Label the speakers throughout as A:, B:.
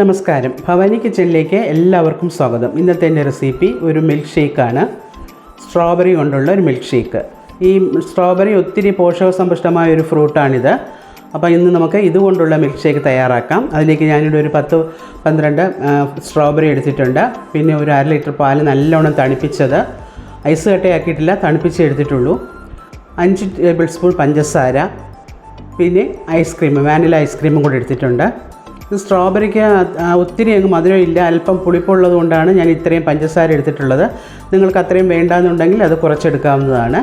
A: നമസ്കാരം. ഭവാനി കിച്ചണിലേക്ക് എല്ലാവർക്കും സ്വാഗതം. ഇന്നത്തെ എന്റെ റെസിപ്പി ഒരു മിൽക്ക് ഷേക്കാണ് സ്ട്രോബെറി കൊണ്ടുള്ള ഒരു മിൽക്ക് ഷേക്ക് ഈ സ്ട്രോബെറി ഒത്തിരി പോഷകസമ്പുഷ്ടമായ ഒരു ഫ്രൂട്ടാണിത്. അപ്പോൾ ഇന്ന് നമുക്ക് ഇതുകൊണ്ടുള്ള മിൽക്ക് ഷേക്ക് തയ്യാറാക്കാം. അതിലേക്ക് ഞാനിവിടെ ഒരു പത്ത് പന്ത്രണ്ട് സ്ട്രോബെറി എടുത്തിട്ടുണ്ട്. പിന്നെ ഒരു അര ലിറ്റർ പാൽ നല്ലോണം തണുപ്പിച്ചത്. ഐസ് കട്ടയാക്കിയിട്ടില്ല തണുപ്പിച്ച് എടുത്തിട്ടുള്ളൂ. അഞ്ച് ടേബിൾ സ്പൂൺ പഞ്ചസാര. പിന്നെ ഐസ്ക്രീം വാനില ഐസ്ക്രീമും കൂടെ എടുത്തിട്ടുണ്ട്. ഇത് സ്ട്രോബെറിക്ക് ഒത്തിരി അങ്ങ് മധുരം ഇല്ല അല്പം പുളിപ്പുള്ളത് കൊണ്ടാണ് ഞാൻ ഇത്രയും പഞ്ചസാര എടുത്തിട്ടുള്ളത്. നിങ്ങൾക്ക് അത്രയും വേണ്ടാന്നുണ്ടെങ്കിൽ അത് കുറച്ചെടുക്കാവുന്നതാണ്.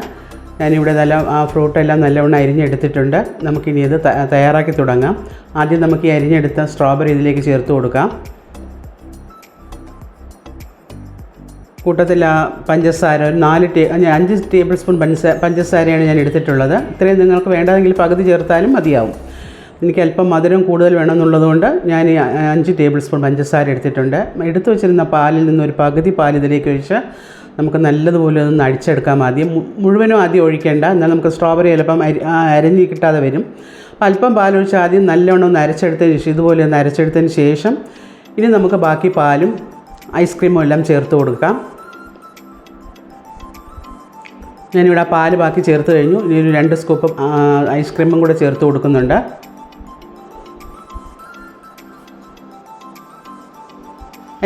A: ഞാനിവിടെ നല്ല ആ ഫ്രൂട്ടെല്ലാം നല്ലവണ്ണം അരിഞ്ഞെടുത്തിട്ടുണ്ട്. നമുക്കിനി ഇത് തയ്യാറാക്കി തുടങ്ങാം. ആദ്യം നമുക്ക് ഈ അരിഞ്ഞെടുത്ത സ്ട്രോബെറി ഇതിലേക്ക് ചേർത്ത് കൊടുക്കാം. കൂട്ടത്തിൽ ആ പഞ്ചസാര നാല് ടേ അഞ്ച് ടേബിൾ സ്പൂൺ പഞ്ചസാര പഞ്ചസാരയാണ് ഞാൻ എടുത്തിട്ടുള്ളത്. ഇത്രയും നിങ്ങൾക്ക് വേണ്ടതെങ്കിൽ പകുതി ചേർത്താലും മതിയാവും. എനിക്ക് അല്പം മധുരം കൂടുതൽ വേണമെന്നുള്ളതുകൊണ്ട് ഞാൻ ഈ അഞ്ച് ടേബിൾ സ്പൂൺ പഞ്ചസാര എടുത്തിട്ടുണ്ട്. എടുത്തു വെച്ചിരുന്ന പാലിൽ നിന്ന് ഒരു പകുതി പാൽ ഇതിലേക്ക് ഒഴിച്ച് നമുക്ക് നല്ലതുപോലെ ഒന്ന് അടിച്ചെടുക്കാം ആദ്യം. മുഴുവനും ആദ്യം ഒഴിക്കേണ്ട. എന്നാൽ നമുക്ക് സ്ട്രോബെറി ചിലപ്പം അരി അരഞ്ഞ് കിട്ടാതെ വരും. അപ്പം അല്പം പാലൊഴിച്ച് ആദ്യം നല്ലവണ്ണം ഒന്ന് അരച്ചെടുത്തതിന് ശേഷം ഇതുപോലെ ഒന്ന് അരച്ചെടുത്തതിന് ശേഷം ഇനി നമുക്ക് ബാക്കി പാലും ഐസ്ക്രീമും എല്ലാം ചേർത്ത് കൊടുക്കാം. ഞാനിവിടെ പാൽ ബാക്കി ചേർത്ത് കഴിഞ്ഞു. ഇനി രണ്ട് സ്കൂപ്പ് ഐസ്ക്രീമും കൂടെ ചേർത്ത് കൊടുക്കുന്നുണ്ട്.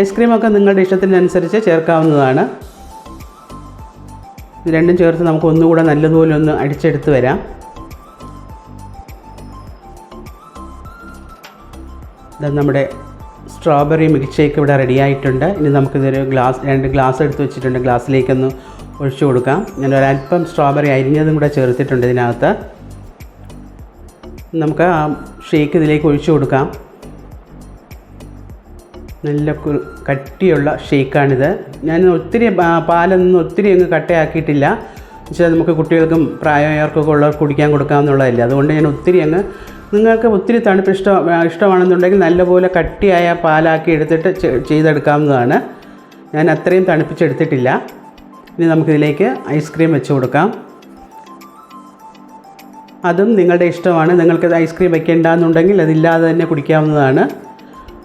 A: ഐസ്ക്രീമൊക്കെ നിങ്ങളുടെ ഇഷ്ടത്തിനനുസരിച്ച് ചേർക്കാവുന്നതാണ്. രണ്ടും ചേർത്ത് നമുക്ക് ഒന്നുകൂടെ നല്ലതുപോലെ ഒന്ന് അടിച്ചെടുത്ത് വരാം. ഇത് നമ്മുടെ സ്ട്രോബെറി മിൽക്ക് ഷേക്ക് ഇവിടെ റെഡി ആയിട്ടുണ്ട്. ഇനി നമുക്കിതൊരു ഗ്ലാസ് രണ്ട് ഗ്ലാസ് എടുത്ത് വെച്ചിട്ടുണ്ട്. ഗ്ലാസ്സിലേക്കൊന്ന് ഒഴിച്ചു കൊടുക്കാം. ഞാൻ ഒരല്പം സ്ട്രോബെറി അരിഞ്ഞതും കൂടെ ചേർത്തിട്ടുണ്ട് ഇതിനകത്ത്. നമുക്ക് ആ ഷേക്ക് ഇതിലേക്ക് ഒഴിച്ചു കൊടുക്കാം. നല്ല കട്ടിയുള്ള ഷേക്കാണിത് ഞാൻ ഒത്തിരി പാലൊന്നും ഒത്തിരി അങ്ങ് കട്ടയാക്കിയിട്ടില്ല. വെച്ചാൽ നമുക്ക് കുട്ടികൾക്കും പ്രായമായവർക്കൊക്കെ ഉള്ളവർ കുടിക്കാൻ കൊടുക്കാമെന്നുള്ളതല്ല അതുകൊണ്ട് ഞാൻ ഒത്തിരി അങ്ങ് നിങ്ങൾക്ക് ഒത്തിരി തണുപ്പ് ഇഷ്ടം ഇഷ്ടമാണെന്നുണ്ടെങ്കിൽ നല്ലപോലെ കട്ടിയായ പാലാക്കി എടുത്തിട്ട് ചെയ്തെടുക്കാവുന്നതാണ്. ഞാൻ അത്രയും തണുപ്പിച്ചെടുത്തിട്ടില്ല. ഇനി നമുക്കിതിലേക്ക് ഐസ്ക്രീം വെച്ച് കൊടുക്കാം. അതും നിങ്ങളുടെ ഇഷ്ടമാണ്. നിങ്ങൾക്ക് ഐസ്ക്രീം വെക്കേണ്ടെന്നുണ്ടെങ്കിൽ അതില്ലാതെ തന്നെ കുടിക്കാവുന്നതാണ്.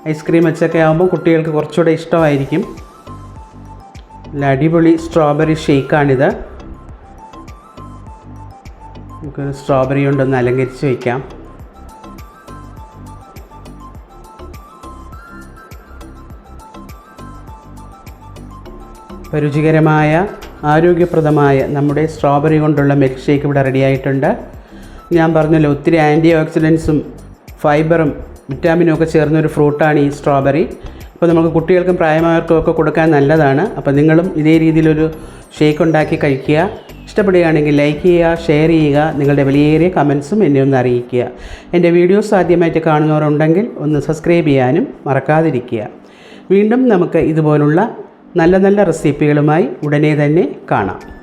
A: ഐസ്ക്രീം വെച്ചൊക്കെ ആകുമ്പോൾ കുട്ടികൾക്ക് കുറച്ചുകൂടെ ഇഷ്ടമായിരിക്കും. നല്ല അടിപൊളി സ്ട്രോബെറി ഷേക്കാണിത്. നമുക്കൊരു സ്ട്രോബെറി കൊണ്ടൊന്ന് അലങ്കരിച്ച് വയ്ക്കാം രുചികരമായ ആരോഗ്യപ്രദമായ നമ്മുടെ സ്ട്രോബെറി കൊണ്ടുള്ള മിൽക്ക് ഷേക്ക് ഇവിടെ റെഡിയായിട്ടുണ്ട് ഞാൻ പറഞ്ഞല്ലോ ഒത്തിരി ആന്റി ഓക്സിഡൻസും ഫൈബറും വിറ്റാമിനും ഒക്കെ ചേർന്നൊരു ഫ്രൂട്ടാണ് ഈ സ്ട്രോബെറി അപ്പോൾ നമുക്ക് കുട്ടികൾക്കും പ്രായമായവർക്കും ഒക്കെ കൊടുക്കാൻ നല്ലതാണ്. അപ്പോൾ നിങ്ങളും ഇതേ രീതിയിലൊരു ഷേക്ക് ഉണ്ടാക്കി കഴിക്കുക. ഇഷ്ടപ്പെടുകയാണെങ്കിൽ ലൈക്ക് ചെയ്യുക ഷെയർ ചെയ്യുക നിങ്ങളുടെ വിലയേറിയ കമൻസും എന്നെ ഒന്ന് അറിയിക്കുക. എന്റെ വീഡിയോസ് ആദ്യമായിട്ട് കാണുന്നവരുണ്ടെങ്കിൽ ഒന്ന് സബ്സ്ക്രൈബ് ചെയ്യാനും മറക്കാതിരിക്കുക. വീണ്ടും നമുക്ക് ഇതുപോലുള്ള നല്ല നല്ല റെസിപ്പികളുമായി ഉടനെ തന്നെ കാണാം.